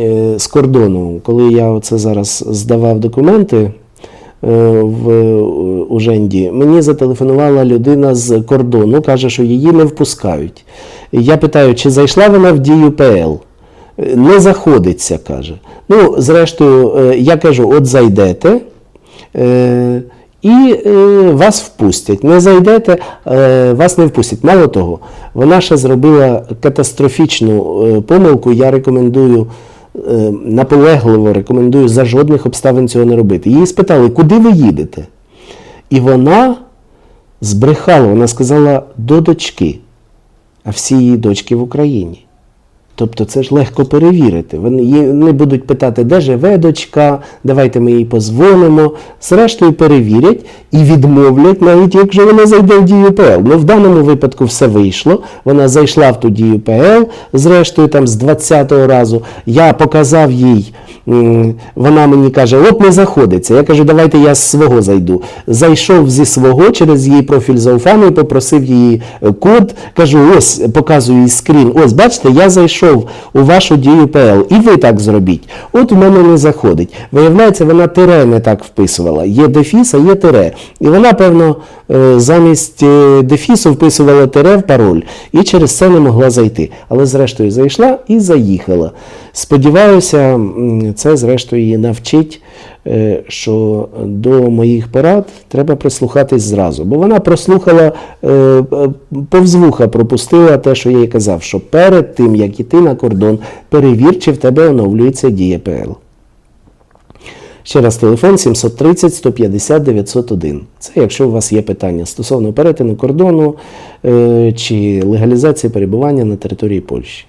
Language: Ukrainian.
е, з кордону, коли я оце зараз здавав документи е, в Уженді, мені зателефонувала людина з кордону, каже, що її не впускають. Я питаю, чи зайшла вона в дію ПЛ? Не заходиться, каже. Ну, зрештою, е, я кажу, от зайдете. І вас впустять. Не зайдете, вас не впустять. Мало того, вона ще зробила катастрофічну помилку. Я рекомендую, наполегливо рекомендую за жодних обставин цього не робити. Її спитали, куди ви їдете? І вона збрехала, вона сказала до дочки, а всі її дочки в Україні. Тобто це ж легко перевірити. Вони не будуть питати, де живе дочка, давайте ми їй позвонимо. Зрештою, перевірять і відмовлять, навіть якщо вона зайде в дію ПЛ. Ну, в даному випадку все вийшло. Вона зайшла в ту дію ПЛ, зрештою, там з 20-го разу. Я показав їй, вона мені каже, от не заходиться. Я кажу, давайте я з свого зайду. Зайшов зі свого через її профіль Зауфану і попросив її код. Кажу, ось показую їй скрін. Ось, бачите, я зайшов у вашу дію ПЛ, і ви так зробіть. От у мене не заходить. Виявляється, вона тире не так вписувала. Є дефіс, а є тире. І вона, певно, замість е, дефісу вписувала тире в пароль і через це не могла зайти. Але зрештою зайшла і заїхала. Сподіваюся, це зрештою її навчить, е, що до моїх порад треба прислухатись зразу. Бо вона прослухала, е, е, повз вуха пропустила те, що я їй казав, що перед тим, як іти на кордон, перевір, чи в тебе оновлюється дія ПЛ. Ще раз телефон 730 150 901. Це якщо у вас є питання стосовно перетину кордону е, чи легалізації перебування на території Польщі.